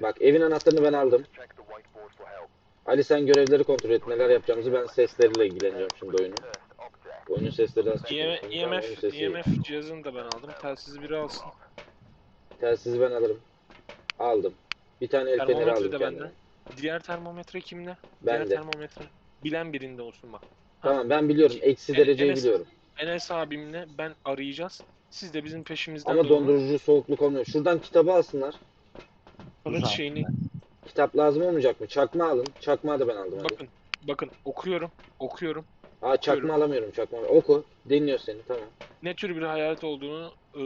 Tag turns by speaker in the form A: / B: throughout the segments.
A: Bak evin anahtarını ben aldım. Ali sen görevleri kontrol et. Neler yapacağımızı ben sesleriyle ilgileniyorum şimdi oyunu. Oyunun oyunun
B: IMF,
A: sesi-
B: IMF cihazını da ben aldım. Telsizi biri alsın.
A: Telsizi ben alırım. Aldım. Bir tane el feneri
B: Termometre
A: aldım
B: de
A: kendime.
B: bende. Diğer termometre kimde?
A: Ben
B: Diğer
A: de.
B: termometre. Bilen birinde olsun bak.
A: Tamam ben biliyorum. Eksi
B: En-
A: dereceyi
B: Enes-
A: biliyorum.
B: Enes abimle ben arayacağız. Siz de bizim peşimizden
A: Ama
B: durun.
A: dondurucu soğukluk olmuyor. Şuradan kitabı alsınlar.
B: Kılıç
C: Güzel.
B: şeyini
A: Kitap lazım olmayacak mı? Çakma alın. Çakma da ben aldım hadi.
B: bakın. Bakın okuyorum. Okuyorum.
A: Aa çakma alamıyorum çakma. Oku. Dinliyor seni tamam.
B: Ne tür bir hayalet olduğunu e,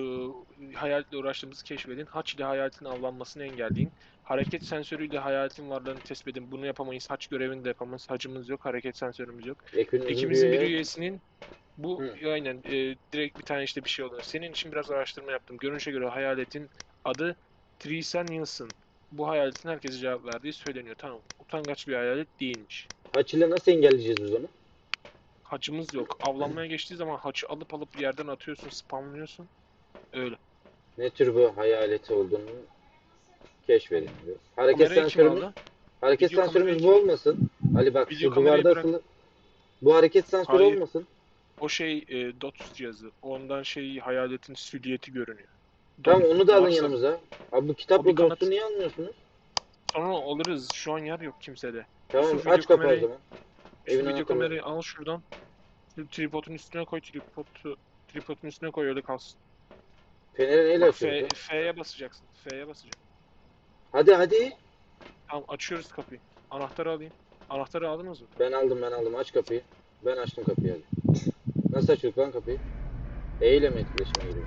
B: hayaletle uğraştığımızı keşfedin. Haç ile hayaletin avlanmasını engelleyin. Hareket sensörüyle hayaletin varlığını tespit edin. Bunu yapamayız. Haç görevini de yapamayız. Hacımız yok. Hareket sensörümüz yok.
A: Ekibimizin
B: İkimizin bir üyesinin bu
A: Hı.
B: aynen e, direkt bir tane işte bir şey oluyor. Senin için biraz araştırma yaptım. Görünüşe göre hayaletin adı Teresa Nielsen. Bu hayaletin herkese cevap verdiği söyleniyor. Tamam. Utangaç bir hayalet değilmiş.
A: Haç ile nasıl engelleyeceğiz biz onu?
B: Haçımız yok. Avlanmaya geçtiği zaman haçı alıp alıp yerden atıyorsun, spamlıyorsun. Öyle.
A: Ne tür bu hayaleti olduğunu keşfedin diyor. Hareket
B: Kamerayı kim
A: sensörümüz,
B: aldı?
A: hareket
B: Video
A: sensörümüz
B: kamerayı
A: bu olmasın. Ali bak
B: Video
A: şu
B: kamerayı
A: duvarda
B: bırak.
A: asılı. Bu hareket sensörü
B: Hayır.
A: olmasın.
B: O şey e, DOTS cihazı. Ondan şey hayaletin silüeti görünüyor.
A: Tamam onu da alın
B: varsa-
A: yanımıza. Abi bu kitapla
B: bir kanat-
A: dostu niye almıyorsunuz?
B: Sonra alırız. Şu an yer yok kimsede.
A: Tamam
B: Şu video
A: aç kapı o
B: kamerayı-
A: zaman.
B: Şu
A: Evin
B: video
A: anahtarı.
B: kamerayı al şuradan. Şu tripodun üstüne koy tripodu. Tripodun üstüne koy öyle kalsın.
A: Feneri neyle
B: Bak, F,
A: açıyoruz? ya?
B: F'ye basacaksın. F'ye basacaksın.
A: Hadi hadi.
B: Tamam açıyoruz kapıyı. Anahtarı alayım. Anahtarı aldınız mı?
A: Ben aldım ben aldım aç kapıyı. Ben açtım kapıyı hadi. Nasıl açıyorduk lan kapıyı? E ile mi etkileşime giriyor?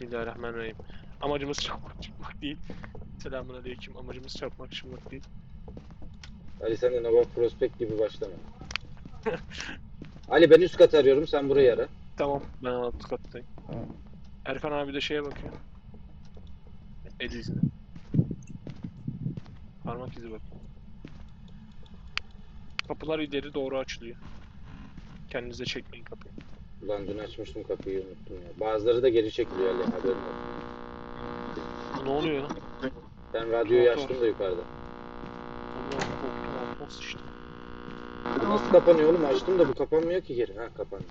B: Bismillahirrahmanirrahim. Amacımız çarpmak çıkmak değil. Selamun aleyküm. Amacımız çarpmak çıkmak değil.
A: Ali sen de Nova Prospect gibi başlama. Ali ben üst kat arıyorum sen burayı ara.
B: Tamam ben alt kattayım. Erkan abi de şeye bakıyor. El izine. Parmak izi bak. Kapılar ileri doğru açılıyor. Kendinize çekmeyin kapıyı.
A: Ulan dün açmıştım kapıyı unuttum ya. Bazıları da geri çekiliyor Ali haberin olsun.
B: Ne oluyor lan?
A: Ben radyoyu
B: Motor.
A: açtım da yukarıda.
B: Allah'ım korktum altıma sıçtım.
A: Nasıl kapanıyor oğlum? Açtım da bu kapanmıyor ki geri. Ha kapandı.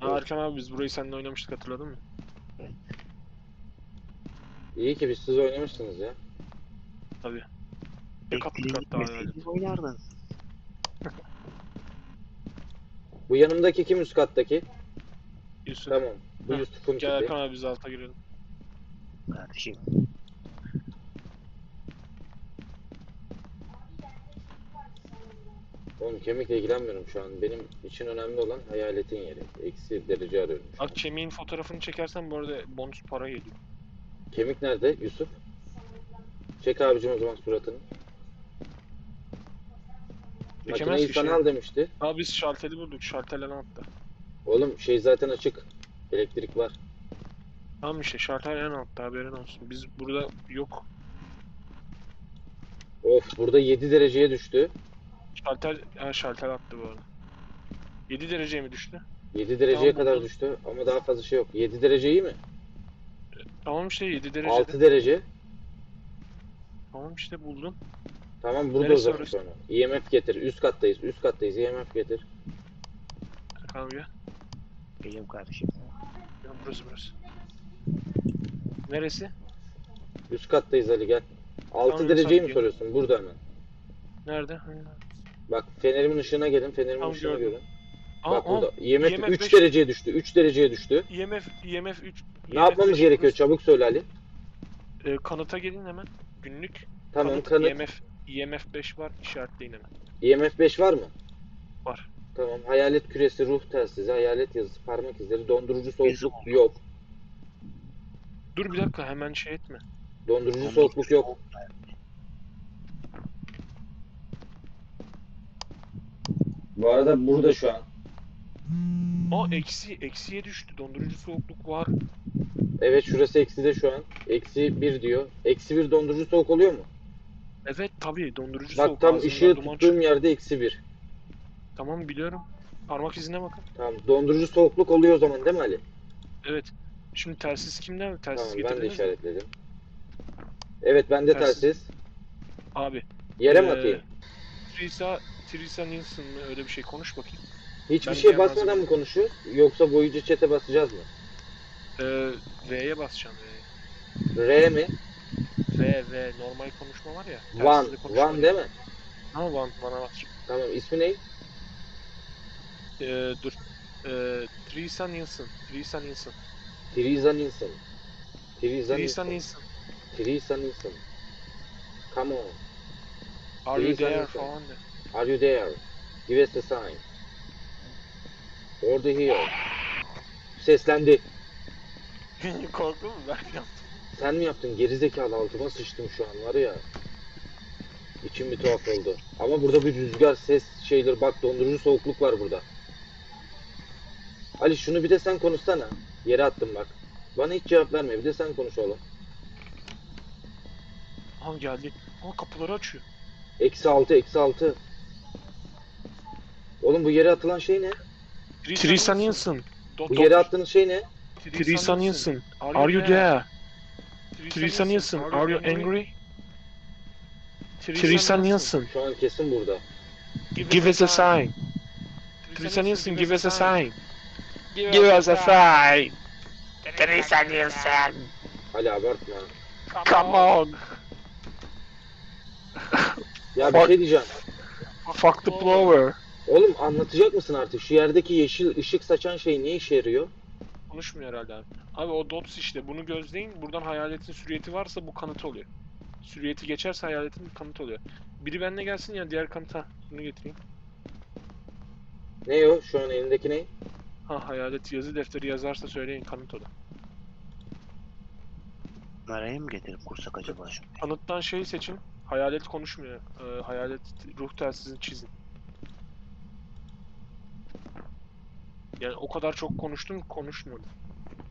B: Ha Erkan abi biz burayı seninle oynamıştık hatırladın mı?
A: İyi ki biz siz oynamışsınız ya.
B: Tabii. Bir kat daha yani.
C: Oynardın.
A: Bu yanımdaki kim üst kattaki?
B: Yusuf.
A: Tamam. Bu
B: Heh,
A: Yusuf'un
B: Gel
A: tipi.
B: Erkan abi biz alta girelim.
C: Kardeşim.
A: Oğlum kemikle ilgilenmiyorum şu an. Benim için önemli olan hayaletin yeri. Eksi derece arıyorum. şu an.
B: Bak kemiğin fotoğrafını çekersen bu arada bonus para geliyor.
A: Kemik nerede Yusuf? Çek abicim o zaman suratını.
B: Çekemez
A: Makineyi
B: ki
A: sana
B: şey.
A: al demişti.
B: Abi biz şalteri bulduk. Şalterlen altta.
A: Oğlum şey zaten açık. Elektrik var.
B: Tamam işte şalter en altta haberin olsun. Biz burada yok.
A: Of burada 7 dereceye düştü.
B: Şalter, ha, şalter attı bu arada. 7 dereceye mi düştü?
A: 7 dereceye
B: Tamam,
A: kadar
B: buldum.
A: düştü ama daha fazla şey yok. 7 derece iyi mi?
B: Tamam işte 7 derecede.
A: 6 derece.
B: Tamam işte buldum.
A: Tamam burada
B: Neresi orası?
A: sonra. IMF getir. Üst kattayız. Üst kattayız. IMF getir.
B: Abi gel.
C: Geliyorum kardeşim.
B: Gel, Burası burası. Neresi?
A: Üst kattayız Ali gel. 6
B: Tamam,
A: dereceyi mi
B: sanki.
A: soruyorsun? Burada hemen.
B: Nerede?
A: Bak fenerimin ışığına gelin. Fenerimin
B: Tamam,
A: ışığını
B: gördüm.
A: görün.
B: Aa,
A: Bak burada. IMF,
B: IMF
A: 3
B: beş.
A: dereceye düştü. 3 dereceye düştü.
B: IMF, IMF 3.
A: Ne yapmamız gerekiyor? Çabuk söyle Ali.
B: Ee, kanıta gelin hemen. Günlük.
A: Tamam
B: kanıt,
A: kanıt.
B: IMF, IMF 5 var. işaretleyin hemen.
A: IMF 5 var mı?
B: Var.
A: Tamam. Hayalet küresi, ruh telsizi, hayalet yazısı, parmak izleri, dondurucu soğukluk
C: oldu.
A: yok.
B: Dur bir dakika hemen şey etme.
A: Dondurucu soğukluk yok. Bu arada burada şu an.
B: Aa eksi, eksiye düştü. Dondurucu soğukluk var.
A: Evet şurası eksi de şu an. Eksi 1 diyor. Eksi 1 dondurucu soğuk oluyor mu?
B: Evet tabii dondurucu
A: Bak
B: soğuk.
A: tam
B: ağzından
A: ışığı
B: duman
A: tuttuğum yerde eksi 1.
B: çık- Tamam biliyorum. Parmak izine bakın.
A: Tamam. Dondurucu soğukluk oluyor o zaman değil mi Ali?
B: Evet. Şimdi telsiz kimde? Telsiz
A: Tamam ben de
B: getirdiniz mi?
A: işaretledim. Evet bende
B: Telsiz.
A: telsiz.
B: Abi.
A: Yere mi
B: Ee,
A: atayım?
B: Teresa, Teresa Nielsen mi? Öyle bir şey konuş bakayım.
A: Hiçbir
B: ben
A: şey
B: diğer
A: basmadan mı konuşuyoruz? Yoksa boyucu çete basacağız mı?
B: Ee, V'ye basacağım V'ye.
A: R mi?
B: V, V. Normal konuşma var ya.
A: One. One değil mi?
B: Ha One. One'a basacağım.
A: Tamam ismi ne?
B: Ee, dur. Ee, Teresa Nielsen. Teresa Nielsen.
A: Teresa Nielsen. Teresa Nielsen.
B: Nielsen.
A: Teresa Nielsen. Come on.
B: Are you there
A: Nielsen.
B: falan de.
A: Are you there? Give us a sign. Orada here. Seslendi.
B: Korktun mu? Ben.
A: Sen mi yaptın? Gerizekalı altıma sıçtım şu an var ya. İçim bir tuhaf oldu. Ama burada bir rüzgar, ses şeyler bak dondurucu soğukluk var burada. Ali şunu bir de sen konuşsana. Yere attım bak. Bana hiç cevap verme. Bir de sen konuş oğlum.
B: Ha geldi. Ha kapıları açıyor.
A: Eksi altı, eksi altı. Oğlum bu yere atılan şey ne?
B: Nielsen. Do-
A: Bu yere attığınız şey ne?
B: Teresa Nielsen. Are you there? Teresa Nielsen. Are you angry? Teresa Nielsen.
A: Şu an kesin burada.
B: Give us a sign. Teresa Nielsen, give us a sign. Give us a sign. Teresa Nielsen.
A: Ali abartma.
B: Come on.
A: Ya bir
B: Fuck.
A: şey diyeceğim.
B: Fuck the blower.
A: Oğlum anlatacak mısın artık? Şu yerdeki yeşil ışık saçan şey ne işe yarıyor?
B: Konuşmuyor herhalde abi. Abi o dots işte. Bunu gözleyin. Buradan hayaletin süriyeti varsa bu kanıt oluyor. Süriyeti geçerse hayaletin kanıt oluyor. Biri benimle gelsin ya diğer kanıta. Bunu getireyim.
A: Ne o? Şu an elindeki ne?
B: Ha hayalet yazı defteri yazarsa söyleyin kanıt o da.
C: Nereye mi getirip kursak acaba şu?
B: Kanıttan şeyi seçin. Hayalet konuşmuyor. Ee, hayalet ruh telsizini çizin. Yani o kadar çok konuştun konuşmuyordu.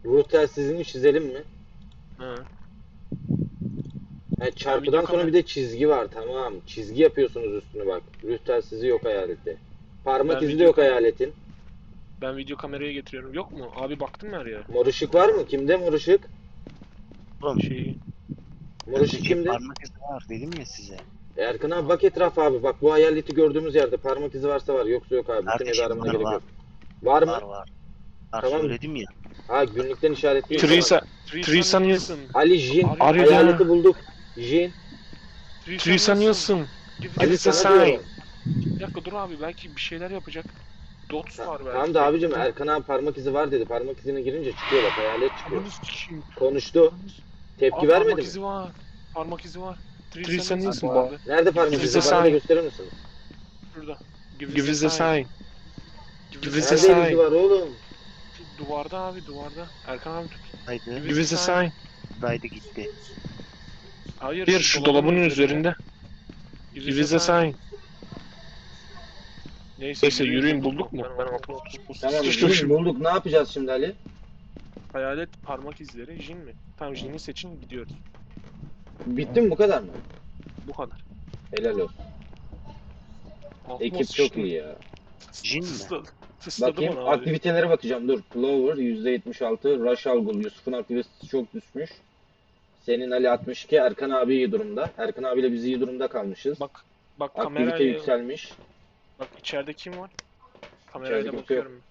A: Ruh telsizini çizelim mi?
B: Ha.
A: Ha, çarpıdan
B: video
A: sonra bir de çizgi var tamam. Çizgi yapıyorsunuz üstüne bak. Ruh telsizi yok hayalette. Parmak
B: Ben
A: izi de
B: video
A: yok hayaletin.
B: Ben video kameraya getiriyorum. Yok mu? Abi baktın mı her yere?
A: Mor ışık var mı? Kimde mor ışık?
C: Oğlum
B: Şeyi.
A: Mor ışık
C: öteki
A: kimde?
C: parmak izi var dedim ya size.
A: Erkan abi bak etrafa abi. Bak bu hayaleti gördüğümüz yerde parmak izi varsa var. Yoksa yok abi. Bütün
C: Kardeşim,
A: evi aramana gerek
C: var.
A: yok. Var mı?
C: Var var. Var
A: Tamam.
C: söyledim ya.
A: Ha günlükten işaretliyor.
B: Teresa.
A: Teresa
B: Nielsen.
A: Ali Jin.
B: Are you
A: Hayaleti bulduk. Jin.
B: Teresa Nielsen.
A: Ali
B: Give us a
A: sana diyorum.
B: Bir dakika dur abi belki bir şeyler yapacak. Dots var belki.
A: Tamam da abicim Erkan abi parmak izi var dedi. Parmak izine girince çıkıyor bak hayalet çıkıyor.
B: Ananı sikeyim.
A: Konuştu. Tepki
B: Aa,
A: vermedi
B: parmak
A: mi?
B: izi var. Parmak izi var.
C: Teresa
B: Nielsen bu.
A: Nerede parmak izi?
B: a
A: Bana da gösterir misin?
B: Şurada.
C: Give us a sign.
B: Give us a
A: Nerede
B: sign.
A: var oğlum?
B: Duvarda abi duvarda. Erkan abi tut.
C: Haydi.
B: Give us a sign.
C: Daydı gitti.
B: Hayır,
C: Bir,
B: şu dolabın üzerinde. Give us a sign. Neyse,
C: Neyse,
B: yürüyün bulduk mu? Ben.
A: Tamam
B: şimdi.
A: bulduk. Ne yapacağız şimdi Ali?
B: Hayalet parmak izleri Jin mi? Tamam Jin'i seçin gidiyoruz.
A: Bitti mi bu kadar mı?
B: Bu kadar.
A: Helal olsun. Ekip çok iyi ya.
C: Jin mi?
B: Tısladım
A: Bakayım
B: onu abi.
A: aktivitelere bakacağım. Dur. Clover %76. Rush Algul. Yusuf'un aktivitesi çok düşmüş. Senin Ali 62. Erkan abi iyi durumda. Erkan abiyle biz iyi durumda kalmışız.
B: Bak bak
A: Aktivite
B: kamerayla
A: yükselmiş.
B: bak içeride kim var? Kamerayla
A: İçeride kimse yok.
B: bakıyorum.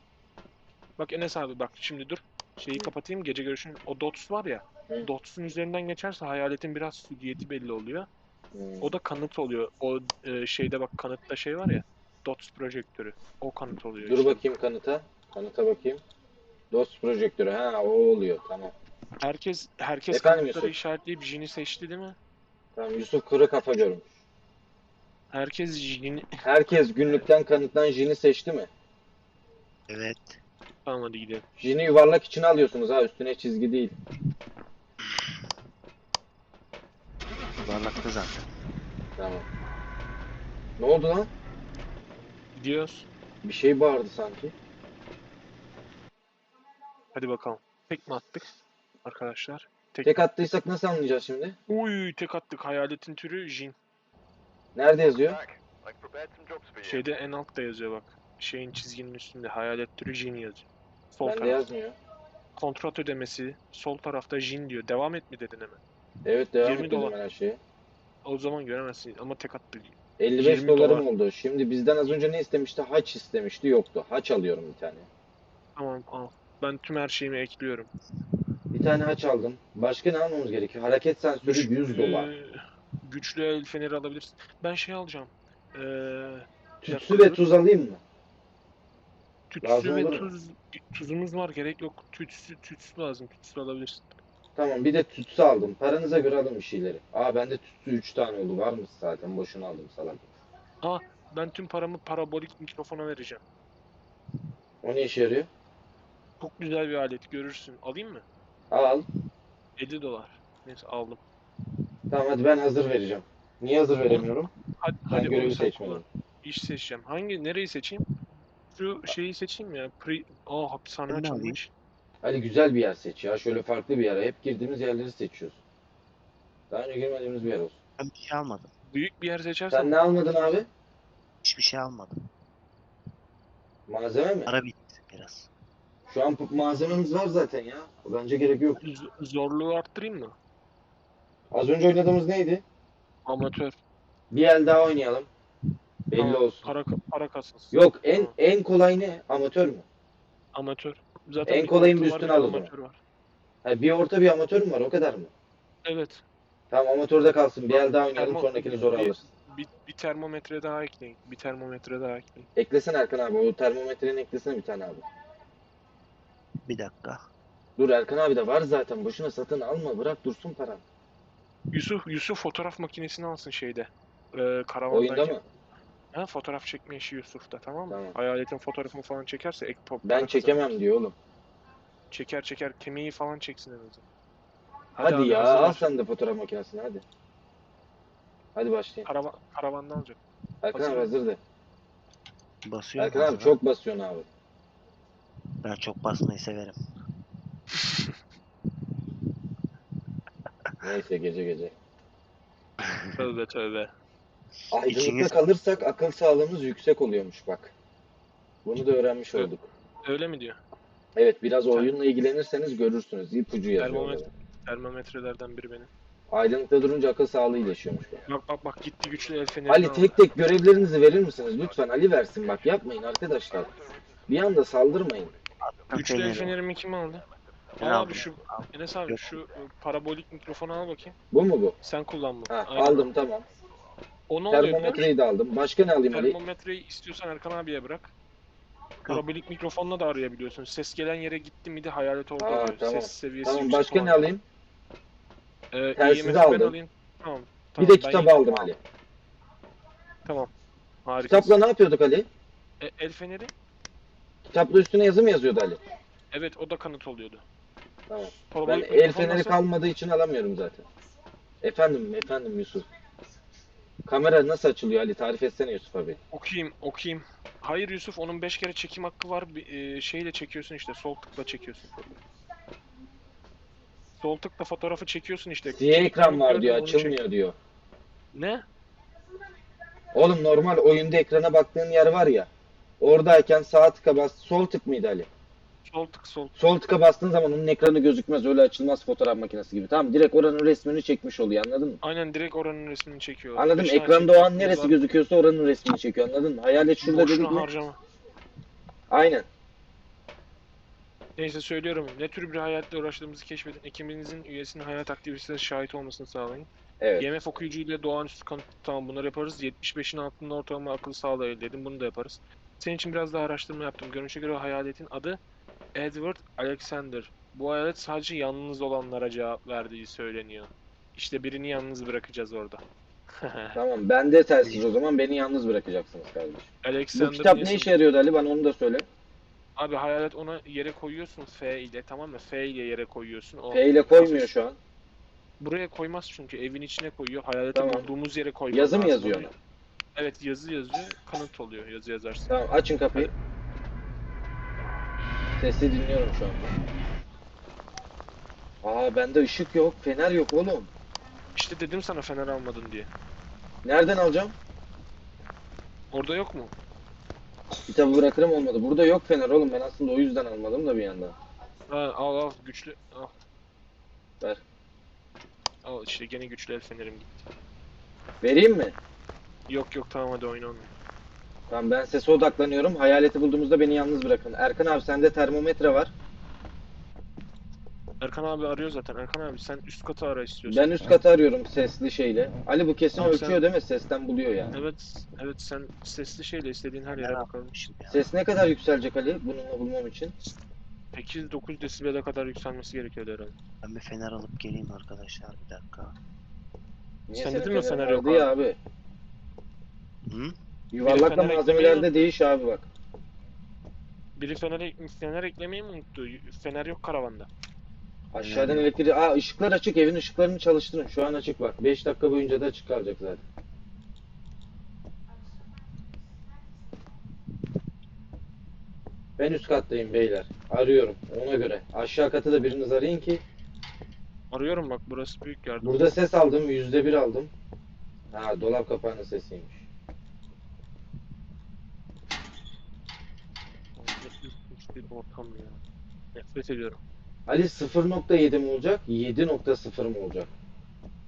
B: Bak Enes abi bak şimdi dur. Şeyi kapatayım gece görüşün. O dots var ya.
A: Hı.
B: Dots'un üzerinden geçerse hayaletin biraz südiyeti belli oluyor.
A: Hmm.
B: O da kanıt oluyor. O e, şeyde bak kanıtta şey var ya. Dots projektörü. O kanıt oluyor.
A: Dur
B: işte.
A: bakayım kanıta. Kanıta bakayım. DOS projektörü. Ha o oluyor. Tamam.
B: Herkes herkes
A: Efendim
B: kanıtları
A: Yusuf?
B: işaretleyip Jin'i seçti değil mi?
A: Tamam Yusuf kırı kafa görmüş.
B: Herkes Jin'i
A: Herkes günlükten kanıttan Jin'i seçti mi?
C: Evet.
B: tamam hadi gidelim.
A: Jin'i yuvarlak içine alıyorsunuz ha üstüne çizgi değil.
C: Yuvarlakta zaten.
A: Tamam. Ne oldu lan?
B: Gidiyoruz.
A: Bir şey bağırdı sanki.
B: Hadi bakalım. Tek mi attık arkadaşlar? Tek.
A: Tek attıysak nasıl anlayacağız şimdi?
B: Uy tek attık. Hayaletin türü Jin.
A: Nerede yazıyor?
B: Şeyde en altta yazıyor bak. şeyin çizginin üstünde hayalet türü Jin yazıyor. Sol
A: Bende
B: taraf.
A: yazmıyor.
B: Kontrat ödemesi sol tarafta Jin diyor. Devam et mi dedin hemen?
A: Evet devam
B: 20
A: et dedim
B: dolar.
A: ben her şeye.
B: O zaman göremezsin ama tek attı.
A: 55
B: 20
A: dolarım
B: dolar.
A: oldu. Şimdi bizden az önce ne istemişti? Haç istemişti. Yoktu. Haç alıyorum bir tane.
B: Tamam al. Ben tüm her şeyimi ekliyorum.
A: Bir tane haç aldım. Başka ne almamız gerekiyor? Hareket sensörü 100 dolar.
B: Ee, güçlü el feneri alabilirsin. Ben şey alacağım. Ee,
A: Tütsü ve tuz alayım mı?
B: tütsü
A: Lazım
B: ve tuz tuzumuz var gerek yok. Tütsü tütsü lazım. Tütsü alabilirsin.
A: Tamam bir de tütsü aldım. Paranıza göre alın bir şeyleri. Aa bende tütsü 3 tane oldu. Var mı zaten? Boşuna aldım salak.
B: Ben tüm paramı parabolik mikrofona vereceğim.
A: O ne işe yarıyor?
B: Çok güzel bir alet görürsün. Alayım mı?
A: Al.
B: 50 dolar. Neyse aldım.
A: Tamam hadi ben hazır vereceğim. Niye hazır veremiyorum?
B: Hadi,
A: Ben
B: hadi
A: görevi
B: sen
A: seçmedim.
B: kullan. İş seçeceğim. Hangi nereyi seçeyim? Şu şeyi seçeyim mi ya. Pre... Aa hapishane
C: Ben de alayım.
B: açılmış.
A: Hadi güzel bir yer seç ya. Şöyle farklı bir yer. Hep girdiğimiz yerleri seçiyoruz. Daha önce girmediğimiz bir yer olsun.
C: Ben bir şey almadım.
B: Büyük bir yer seçersen
A: Sen ne almadın abi?
C: Hiçbir şey almadım.
A: Malzeme mi?
C: Para bitti biraz.
A: Şu an malzememiz var zaten ya. Bence gerek yok.
B: z- zorluğu arttırayım mı?
A: Az önce oynadığımız neydi?
B: Amatör.
A: Bir el daha oynayalım. Belli
B: Tamam,
A: olsun.
B: Para, para kasası.
A: Yok en en kolay ne? Amatör mü?
B: Amatör. Zaten
A: En kolayın bir
B: bir
A: al o zaman.
B: amatör var.
A: Ha, bir orta bir amatör mü var? O kadar mı?
B: Evet.
A: Tamam amatörde kalsın. Bir el daha oynayalım.
B: Termo-
A: Sonrakini zor
B: bir-
A: alırız.
B: Bir, bir termometre daha ekleyin. Bir termometre daha ekleyin.
A: Eklesen Erkan abi. O termometrenin eklesene bir tane abi.
C: Bir dakika.
A: Dur Erkan abi de var zaten. Boşuna satın alma. Bırak dursun paran.
B: Yusuf Yusuf fotoğraf makinesini alsın şeyde. Ee,
A: Oyunda mı?
B: Ha, fotoğraf çekme işi Yusuf'ta tamam mı?
A: Tamam.
B: Hayaletin fotoğrafını falan çekerse ek pop
A: Ben çekemem
B: kazanır.
A: diyor oğlum.
B: Çeker çeker kemiği falan çeksin en azından.
A: Hadi,
B: abi,
A: ya
B: hazır
A: al sen de fotoğraf makinesini hadi. Hadi başlayın.
B: Karava karavandan alacak.
A: Erkan
B: hazır
A: abi hazır de.
C: Basıyorum.
A: Erkan abi çok basıyorsun abi.
C: Ben çok basmayı severim.
A: Neyse gece gece.
B: Tövbe tövbe.
A: Aydınlıkta
C: İçiniz-
A: kalırsak akıl sağlığımız yüksek oluyormuş bak. Bunu da öğrenmiş olduk.
B: Öyle mi diyor?
A: Evet biraz oyunla ilgilenirseniz görürsünüz. İpucu yazıyor.
B: Termometre.
A: orada.
B: Termometrelerden biri benim.
A: Aydınlıkta durunca akıl sağlığı iyileşiyormuş. bak.
B: Bak bak bak gitti güçlü el fenerini
A: Ali
B: aldı.
A: tek tek görevlerinizi verir misiniz? Lütfen Ali versin bak yapmayın arkadaşlar. Bir anda saldırmayın.
B: Güçlü el
C: Feneri.
B: fenerimi kim aldı?
C: Ben
B: Al
C: aldım.
B: abi şu Enes abi şu e, parabolik mikrofonu al bakayım.
A: Bu mu bu?
B: Sen kullan bunu.
A: Ha,
B: Aynen.
A: aldım tamam.
B: O ne oluyor?
A: Termometreyi de aldım. Başka ne alayım Ali?
B: Termometreyi istiyorsan Erkan abiye bırak. Parabolik mikrofonla da arayabiliyorsun. Ses gelen yere gitti mi de hayalet oldu
A: Aa,
B: oluyor.
A: tamam.
B: Ses seviyesi
A: Tamam
B: yüksek
A: başka
B: olan.
A: ne alayım?
B: Ee,
A: Telsizi
B: IMF'i ben
A: aldım.
B: alayım. Tamam.
A: Bir
B: tamam,
A: de
B: ben
A: kitap
B: yine-
A: aldım Ali.
B: Tamam. Harika.
A: Kitapla ne yapıyorduk Ali?
B: E, el feneri?
A: Kitapla üstüne yazı mı yazıyordu Ali?
B: Evet o da kanıt oluyordu.
A: Tamam. Ben el
B: mikrofon
A: feneri
B: nasıl?
A: kalmadığı için alamıyorum zaten. Efendim, efendim Yusuf. Kamera nasıl açılıyor Ali? Tarif etsene Yusuf abi.
B: Okuyayım, okuyayım. Hayır Yusuf, onun 5 kere çekim hakkı var. Bir, e, şeyle çekiyorsun işte, sol tıkla çekiyorsun. Sol tıkla fotoğrafı çekiyorsun işte.
A: Siyah ekran var diyor,
B: onu çek.
A: açılmıyor diyor.
B: Ne?
A: Oğlum normal oyunda ekrana baktığın yer var ya. Oradayken sağ tıka bas, sol tık mıydı Ali?
B: Sol tık, sol tık.
A: Sol tıka bastığın zaman onun ekranı gözükmez, öyle açılmaz fotoğraf makinesi gibi. Tamam, direkt oranın resmini çekmiş oluyor, anladın mı?
B: Aynen direkt oranın resmini çekiyor.
A: Anladım.
B: Beş tane
A: Ekranda o an neresi
B: var.
A: gözüküyorsa oranın resmini çekiyor, anladın mı? Hayalet şurada dedik mi?
B: harcama.
A: Aynen.
B: Neyse söylüyorum. Ne tür bir hayatle uğraştığımızı keşfedin. Ekibinizin üyesinin hayat aktivitesine şahit olmasını sağlayın.
A: Evet.
B: IMF okuyucu ile doğaüstü kanıt tamam bunları yaparız. 75'in altında ortalama akıl sağlığı elde edin. Bunu da yaparız. Senin için biraz daha araştırma yaptım. Görünüşe göre hayaletin adı Edward Alexander. Bu hayalet sadece yalnız olanlara cevap verdiği söyleniyor. İşte birini yalnız bırakacağız orada.
A: Tamam, ben de telsiz o zaman beni yalnız bırakacaksınız kardeşim. Bu
B: Alexander
A: kitap
B: neyse-
A: ne işe yarıyordu Ali? Bana onu da söyle.
B: Abi hayalet ona yere koyuyorsun F ile tamam mı? F ile yere koyuyorsun. O
A: F ile koymuyor şu an.
B: Buraya koymaz çünkü evin içine koyuyor. Hayaleti
A: Tamam.
B: bulduğumuz yere koymaz.
A: Yazı mı yazıyor ona?
B: Evet yazı yazıyor. Kanıt oluyor yazı yazarsın.
A: Tamam, açın kapıyı. Sesi dinliyorum şu anda. Aa bende ışık yok, fener yok oğlum.
B: İşte dedim sana fener almadın diye.
A: Nereden alacağım?
B: Orada yok mu?
A: Kitabı bırakırım olmadı. Burada yok fener oğlum. Ben aslında o yüzden almadım da bir yandan.
B: Ha, al al güçlü al.
A: Ver.
B: Al işte gene güçlü el fenerim gitti.
A: Vereyim mi?
B: Yok yok tamam hadi oyna onu.
A: Tamam ben sese odaklanıyorum. Hayaleti bulduğumuzda beni yalnız bırakın. Erkan abi sende termometre var.
B: Erkan abi arıyor zaten. Erkan abi sen üst katı ara istiyorsan.
A: Ben üst katı arıyorum sesli şeyle. Ali bu kesin
B: Tamam,
A: ölçüyor
B: sen-
A: değil mi? Sesten buluyor yani.
B: Evet, evet sen sesli şeyle istediğin her yere bakalım.
C: ya.
A: Ses ne kadar yükselecek Ali bununla bulmam için?
B: 8-9 desibele kadar yükselmesi gerekiyor herhalde.
C: Ben bir fener alıp geleyim arkadaşlar bir dakika.
A: Niye
B: Sen
A: senin
B: dedin mi
A: fenerin
B: fener yok
A: vardı ya abi?
C: Hı?
A: Yuvarlakla
B: fener
A: malzemelerde
B: eklemeyi-
A: değiş abi bak.
B: Biri fener, fener eklemeyi mi unuttu? Fener yok karavanda.
A: Aşağıdan
C: Hmm.
A: elektriği... Aa ışıklar açık. Evin ışıklarını çalıştırın. Şu an açık bak. 5 dakika boyunca da açık kalacak zaten. Ben üst kattayım beyler. Arıyorum ona göre. Aşağı katı da biriniz arayın ki.
B: Arıyorum bak burası büyük yardım.
A: Burada ses aldım. Yüzde bir aldım. Ha dolap kapağının sesiymiş.
B: Hiç bir ortam ya. Nefret ediyorum.
A: Ali 0.7 mi olacak? 7.0 mı olacak?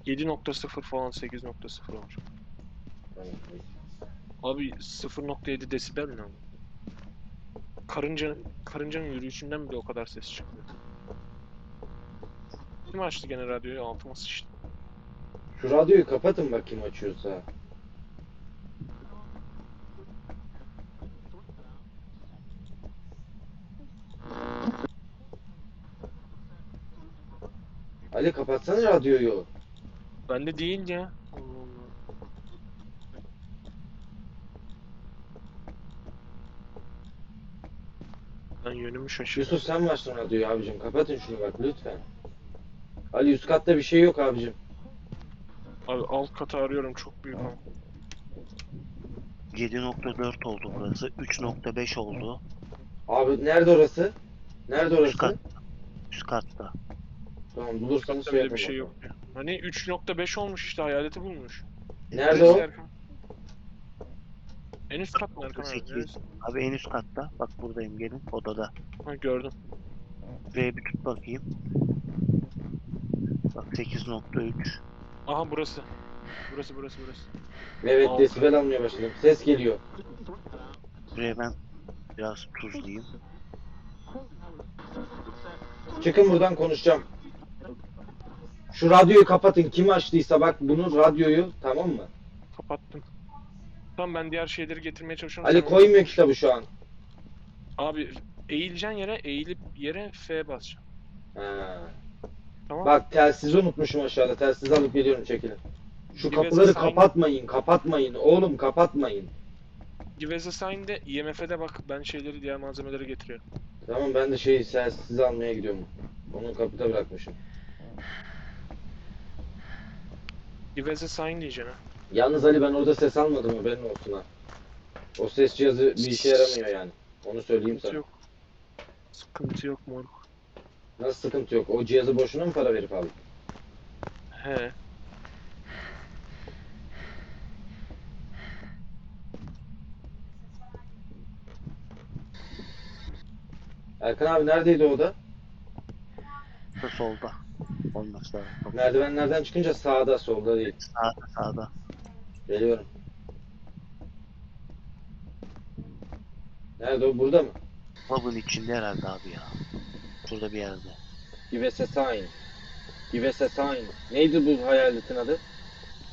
B: 7.0 falan 8.0 olmuş.
A: Tamam.
B: Abi 0.7 desibel ne? Karınca, karıncanın yürüyüşünden bile o kadar ses çıkmıyor. Kim açtı gene radyoyu? Altıma sıçtı.
A: Şu radyoyu kapatın bak kim açıyorsa. Ali kapatsana radyoyu.
B: Bende değil ya. Allah Allah. Ben yönümü şaşırdım.
A: Yusuf sen başla radyoyu abicim. Kapatın şunu bak lütfen. Ali üst katta bir şey yok abicim.
B: Abi alt katı arıyorum çok büyük ama.
C: 7.4 oldu burası. 3.5 oldu.
A: Abi nerede orası? Nerede
C: Üst
A: orası?
C: kat. Üst katta.
A: Tamam bulursanız şey yapın
B: bir şey yok ya. Hani 3.5 olmuş işte hayaleti bulmuş.
A: Nerede o?
B: Erkan? En üst kat mı Erkan abi?
C: 38.
B: Neresi?
C: Abi en üst katta. Bak buradayım gelin odada.
B: Ha gördüm.
C: Buraya bir tut bakayım. Bak 8.3.
B: Aha burası. Burası burası burası.
A: Evet
B: Altı.
A: desibel almaya başladım. Ses geliyor.
C: Buraya ben biraz tuzlayayım.
A: Çıkın buradan konuşacağım. Şu radyoyu kapatın. Kim açtıysa bak bunu radyoyu tamam mı?
B: Kapattım. Tamam ben diğer şeyleri getirmeye çalışıyorum.
A: Ali
B: Sen-
A: koymuyor kitabı şu an.
B: Abi eğileceksin yere eğilip yere F basacaksın.
A: Ha.
B: Tamam.
A: Bak telsizi unutmuşum aşağıda. Telsizi alıp geliyorum çekilin. Şu
B: a
A: kapıları kapatmayın. Kapatmayın. Oğlum kapatmayın.
B: Give us a sign'de IMF'de bak ben şeyleri diğer malzemeleri getiriyorum.
A: Tamam ben de şey telsizi almaya gidiyorum. Onu kapıda bırakmışım.
B: A sign diyeceksin ha.
A: Yalnız Ali ben orada ses almadım haberin olsun ha. O ses cihazı bir işe yaramıyor yani. Onu söyleyeyim
B: Sıkıntı
A: sana.
B: yok. Sıkıntı yok moruk.
A: Nasıl sıkıntı yok? O cihazı boşuna mı para verip aldın?
B: He.
A: Erkan abi neredeydi o da?
C: Solda. Olması lazım.
A: Merdivenlerden çıkınca sağda, solda değil.
C: Sağda sağda.
A: Geliyorum. Nerede o? Burada mı?
C: Pub'ın içinde herhalde abi ya. Şurada bir yerde.
A: Give us a sign. Give us a sign. Neydi bu hayaletin adı?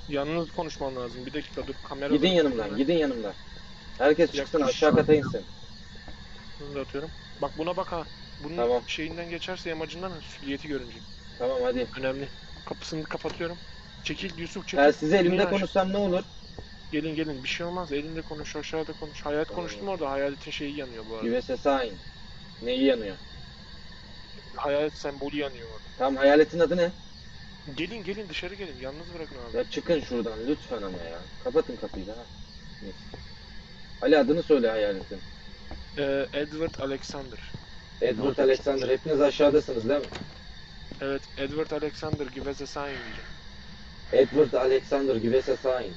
B: Yalnız konuşman lazım. Bir dakika dur kamera
A: Gidin yanımdan, gidin yanımdan. Herkes çıksın aşağı kata insin.
B: Bunu da atıyorum. Bak buna bak ha. Bunun
A: Tamam.
B: şeyinden geçerse yamacından sülliyeti görünecek.
A: Tamam hadi.
B: Önemli. Kapısını kapatıyorum. Çekil Yusuf çekil.
A: Telsizi elimde
B: Elini aç.
A: konuşsam ne olur?
B: Gelin gelin bir şey olmaz. Elinde konuş aşağıda konuş. Hayalet
A: Tamam.
B: konuştum orada. Hayaletin şeyi yanıyor bu arada.
A: A sign. Neyi yanıyor?
B: Hayalet sembolü yanıyor orada.
A: Tamam hayaletin adı ne?
B: Gelin gelin dışarı gelin. Yalnız bırakın abi.
A: Ya çıkın şuradan lütfen ama ya. Kapatın kapıyı da. ha. Neyse. Ali adını söyle hayaletin.
B: Ee, Edward Alexander.
A: Edward Alexander. Hepiniz aşağıdasınız değil mi?
B: Evet Edward Alexander give us a sign diyeceğim.
A: Edward Alexander give us a sign.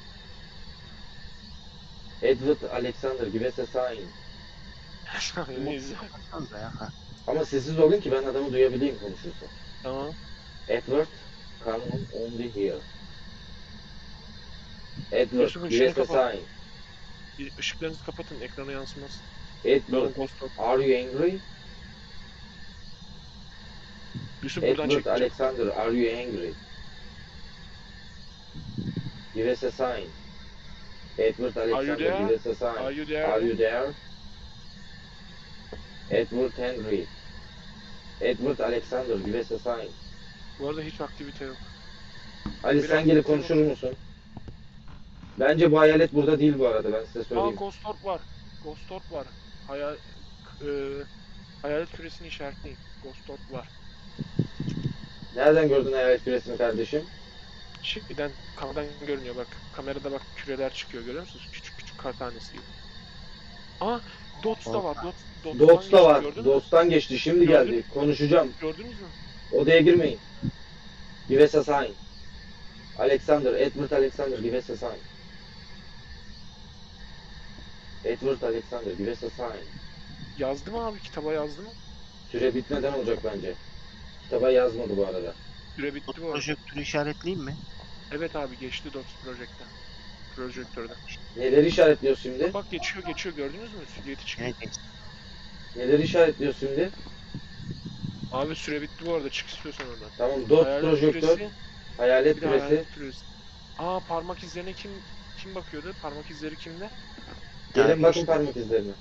A: Edward Alexander give us a sign.
B: Neyse.
A: Ama sessiz olun ki ben adamı duyabileyim konuşursa.
B: Tamam.
A: Edward, come on only here. Edward,
B: Yusuf'un
A: give us
B: şeyini
A: a
B: kapat.
A: sign.
B: Bir ışıklarınızı kapatın ekrana yansımaz.
A: Edward,
B: Böyle
A: are you angry?
B: Yusuf buradan
A: Edward. Alexander, are you angry? Give us a sign. Edward Alexander, give us a sign.
B: Are you there?
A: Are you there? Edward Henry. Edward Alexander, give us a sign.
B: Bu arada hiç aktivite yok.
A: Ali
B: Biraz
A: sen gelip konuşur musun? Bence bu hayalet burada değil bu arada ben size
B: Aa
A: söyleyeyim.
B: Ghost Orb var. Ghost Orb var. Hayal... E, hayalet küresini işaretleyin. Ghost Orb var.
A: Nereden gördün hayalet küresini kardeşim?
B: Şeyden, kameradan görünüyor bak. Kamerada bak küreler çıkıyor görüyor musunuz? Küçük küçük kar tanesi gibi. Aa Dots da var. Dots, Dots'tan
A: Dots da var. Dost'tan geçti. Şimdi
B: Gördün
A: geldi. Konuşacağım.
B: Gördünüz mü?
A: Odaya girmeyin. Give us a sign. Alexander, Edward Alexander, give us a sign. Edward Alexander, give us a sign.
B: Yazdı mı abi? Kitaba yazdı mı?
A: Süre bitmeden olacak bence. Kitaba yazmadı bu arada.
B: Süre bitti bu arada.
C: Projektörü işaretleyeyim mi?
B: Evet abi geçti Dots Project'ten. Projektörden.
A: Neleri işaretliyor şimdi?
B: Bak geçiyor geçiyor gördünüz mü? Silüeti çıkıyor.
C: Geçti.
A: Neleri işaretliyor şimdi?
B: Abi süre bitti bu arada çık istiyorsan oradan.
A: Tamam, dot
B: Hayalet
A: projektör,
B: küresi,
A: hayalet
B: bir de
A: küresi.
B: hayalet küresi. Aa parmak izlerine kim kim bakıyordu? Parmak izleri kimde?
A: Gelin bakın parmak izlerine.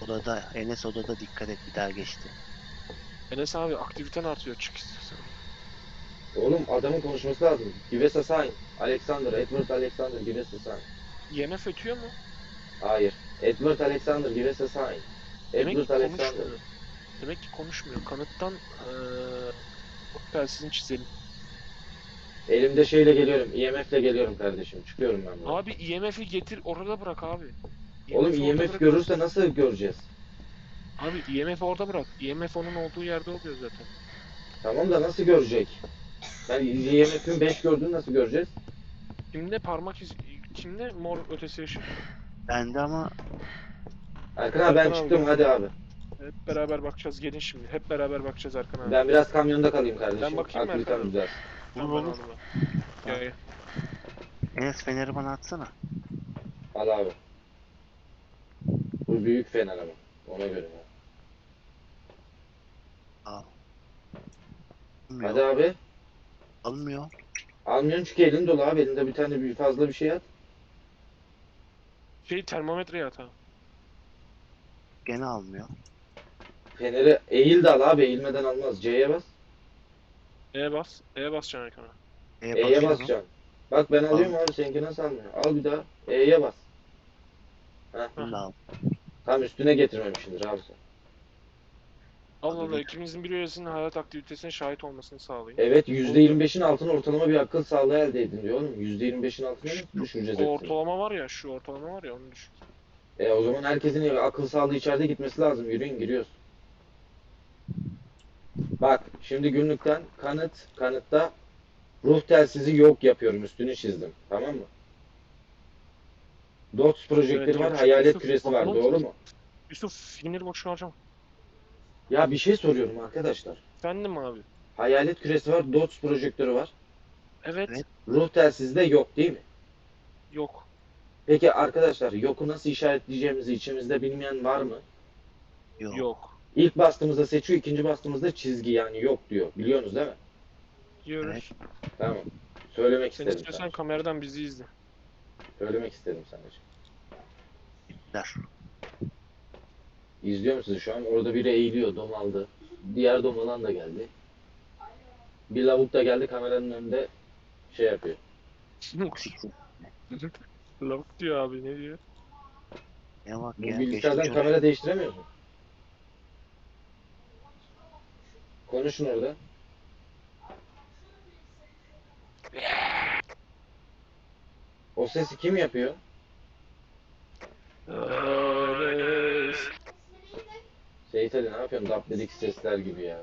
C: Odada, Enes odada dikkat et bir daha geçti.
B: Enes abi aktiviten artıyor çık istiyorsan.
A: Oğlum adamın konuşması lazım. Give us a sign. Alexander, Edward Alexander, give us a sign.
B: IMF ötüyor mu?
A: Hayır. Edward Alexander, give us a sign.
B: Demek ki
A: Edward Alexander.
B: Demek ki konuşmuyor. Kanıttan eee telsizini çizelim.
A: Elimde şeyle geliyorum. IMF'le geliyorum kardeşim. Çıkıyorum ben buradan.
B: Abi IMF'i getir orada bırak abi.
A: Oğlum
B: orada
A: IMF
B: bırak.
A: görürse nasıl göreceğiz?
B: Abi IMF orada bırak. IMF onun olduğu yerde oluyor zaten.
A: Tamam da nasıl görecek? Ben IMF'in 5 gördüğünü nasıl göreceğiz?
B: Kimde parmak iz... Kimde mor ötesi ışık?
C: Bende ama
A: Erkan abi ben
B: Erkan abi
A: çıktım
B: gel.
A: hadi abi.
B: Hep beraber bakacağız. Gelin şimdi. Hep beraber bakacağız Erkan abi.
A: Ben biraz kamyonda kalayım kardeşim.
B: Ben bakayım mı
A: Aktivitem
B: Erkan abi?
A: düzelsin.
B: Tamam,
C: Olur, olur.
B: Gel, gel.
C: Enes feneri bana atsana.
A: Al abi. Bu büyük fener ama. Ona göre. ya.
C: Al. Almıyor.
A: Hadi abi.
C: Almıyor.
A: Almıyorsun çünkü elin dolu abi. Elinde bir tane bir fazla bir şey at.
B: Şey termometreye at abi.
C: Gene almıyor.
A: Feneri eğil de al abi. Eğilmeden almaz. C'ye bas.
B: E bas. E basacaksın Erkan abi.
C: E,
A: E'ye
C: basıyorum.
A: basacaksın. Bak ben alıyorum abi. Seninki nasıl almıyor? Al bir daha. E'ye bas.
C: Da al.
A: Tam üstüne getirmemişsindir abi sen.
B: Allah Allah
C: Tabii.
B: ikimizin bir üyesinin hayat aktivitesine şahit olmasını sağlayın.
A: Evet %25'in altına ortalama bir akıl sağlığı elde edin diyor oğlum. %25'in altına nasıl düşüreceğiz
B: O
A: hepsini?
B: ortalama var ya şu ortalama var ya onu düşün.
A: E o zaman herkesin akıl sağlığı içeride gitmesi lazım. Yürüyün giriyoruz. Bak şimdi günlükten kanıt, kanıtta ruh telsizi yok yapıyorum. Üstünü çizdim. Tamam mı? DOTS projektörü
B: Evet,
A: var,
B: yok.
A: hayalet
B: Yusuf,
A: küresi var.
B: bakalım.
A: Doğru mu?
B: Yusuf filmleri boşuna harcama.
A: Ya bir şey soruyorum arkadaşlar.
B: Efendim abi.
A: Hayalet küresi var, DOTS projektörü var.
B: Evet.
C: Evet.
A: Ruh telsizi de yok değil mi?
B: Yok.
A: Peki arkadaşlar yoku nasıl işaretleyeceğimizi içimizde bilmeyen var mı?
C: Yok.
B: Yok.
A: İlk bastığımızda seçiyor, ikinci bastığımızda çizgi yani yok diyor. Biliyorsunuz değil mi?
B: Diyoruz.
A: Tamam. Söylemek
B: Sen
A: istedim
B: istiyorsan
A: sana.
B: kameradan bizi izle.
A: Söylemek istedim sana.
C: Der.
A: İzliyor musunuz şu an? Orada biri eğiliyor, domaldı. Diğer domalan da geldi. Bir lavuk da geldi kameranın önünde şey yapıyor.
B: Lavuk diyor abi ne diyor?
C: Ne bak
A: Bu
C: ya.
A: bilgisayardan
C: geçmiş
A: kamera değiştiremiyor musun? Konuşun orada. O sesi kim yapıyor? Seyit Ali ne yapıyorsun? Dabbe'deki sesler gibi ya.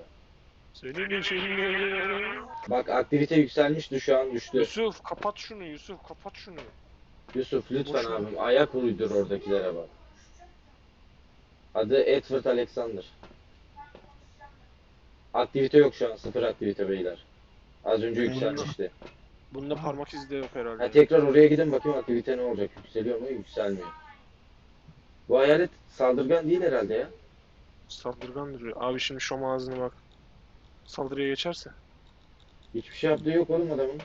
B: Senin için geliyorum.
A: Bak aktivite yükselmişti şu an düştü.
B: Yusuf kapat şunu Yusuf kapat şunu.
A: Yusuf lütfen
B: Boşuna.
A: abim ayak uydur oradakilere bak. Adı Edward Alexander. Aktivite yok şu an. Sıfır aktivite beyler. Az önce yükselmişti.
B: Bunda parmak izi de yok herhalde.
A: Ha, tekrar oraya gidin bakayım aktivite ne olacak? Yükseliyor mu? Yükselmiyor. Bu hayalet saldırgan değil herhalde ya.
B: Saldırgan duruyor. Abi şimdi şom ağzına bak. Saldırıya geçerse.
A: Hiçbir şey yaptığı yok oğlum adamın.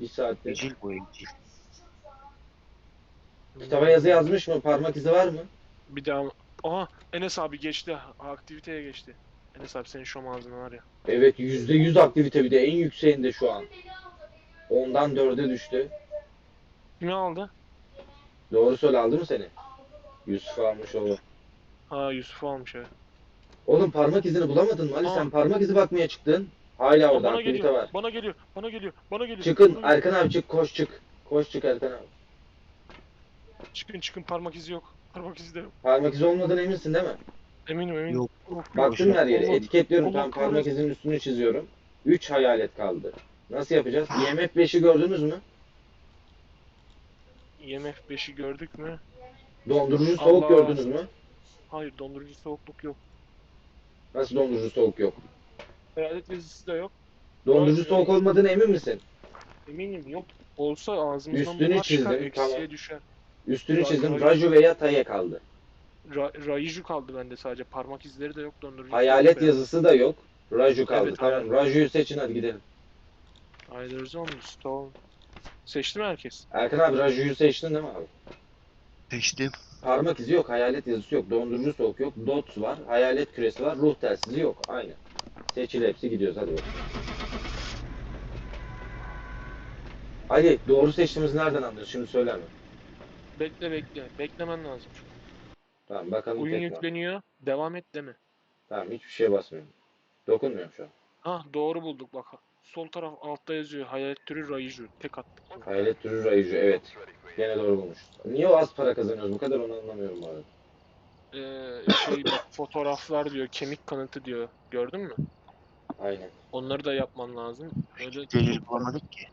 A: Bir saatte.
C: Ecil bu ecil.
A: Kitaba yazı yazmış mı? Parmak izi var mı?
B: Bir daha... Aha Enes abi geçti. Aktiviteye geçti. Enes abi senin şom ağzına var ya.
A: Evet %100 aktivite bir de en yükseğinde şu an. Ondan dörde düştü.
B: Kimi aldı?
A: Doğru söyle aldı mı seni? Yusuf almış oğlum.
B: Ha Yusuf almış evet.
A: Oğlum parmak izini bulamadın mı Ali?
B: Aa.
A: Sen parmak izi bakmaya çıktın. Hala orada
B: bana
A: aktivite
B: geliyor.
A: var.
B: Bana geliyor. Bana geliyor. Bana geliyor.
A: Çıkın
B: bana geliyor.
A: Erkan abi çık koş çık. Koş çık Erkan abi.
B: Çıkın çıkın parmak izi yok. Parmak izi de yok.
A: Parmak izi olmadığına eminsin değil mi?
B: Eminim eminim.
C: Yok.
B: Of,
A: Baktın mı her yere? Etiketliyorum tam parmak izinin üstünü çiziyorum. 3 hayalet kaldı. Nasıl yapacağız? IMF 5'i gördünüz mü?
B: IMF 5'i gördük mü?
A: Dondurucu soğuk
B: Allah.
A: gördünüz mü?
B: Hayır dondurucu soğukluk yok.
A: Nasıl dondurucu soğuk yok?
B: Hayalet yazısı da yok.
A: Dondurucu soğuk olmadığına emin misin?
B: Eminim yok. Olsa ağzımızdan
A: Üstünü
B: bunlar çıkar.
A: çizdim,
B: Eksiye
A: tamam.
B: düşer.
A: Üstünü
B: Ra-
A: çizdim.
B: Ra-
A: Raju veya Taye kaldı.
B: Ra Raiju kaldı bende sadece. Parmak izleri de yok dondurucu
A: Hayalet
B: soğuk
A: yazısı da yok. Raju kaldı.
B: Evet,
A: tamam.
B: hayalet.
A: Raju'yu seçin hadi gidelim.
B: Either on the stone. Seçti mi herkes?
A: Erkan abi Raju'yu seçtin değil mi abi?
C: Seçtim.
A: Parmak izi yok, hayalet yazısı yok, dondurucu soğuk yok, dot var, hayalet küresi var, ruh telsizi yok. Aynen. Seçili hepsi gidiyoruz hadi bakalım. Ali doğru seçtiğimizi nereden anlıyoruz? Şimdi söyleme.
B: Bekle bekle. Beklemen lazım.
A: Tamam bakalım
B: Oyun
A: tek var.
B: yükleniyor. Devam et deme.
A: Tamam hiçbir şeye basmıyorum. Dokunmuyorum şu an.
B: Ah doğru bulduk bak. Sol taraf altta yazıyor. Hayalet türü Raiju. Tek attım.
A: Hayalet türü rayıcı evet. Gene doğru bulmuş. Niye o az para kazanıyoruz bu kadar onu anlamıyorum bu arada.
B: Ee, şey bak fotoğraflar diyor. Kemik kanıtı diyor. Gördün mü?
A: Aynen.
B: Onları da yapman lazım. Öyle
C: Delil bulamadık ki.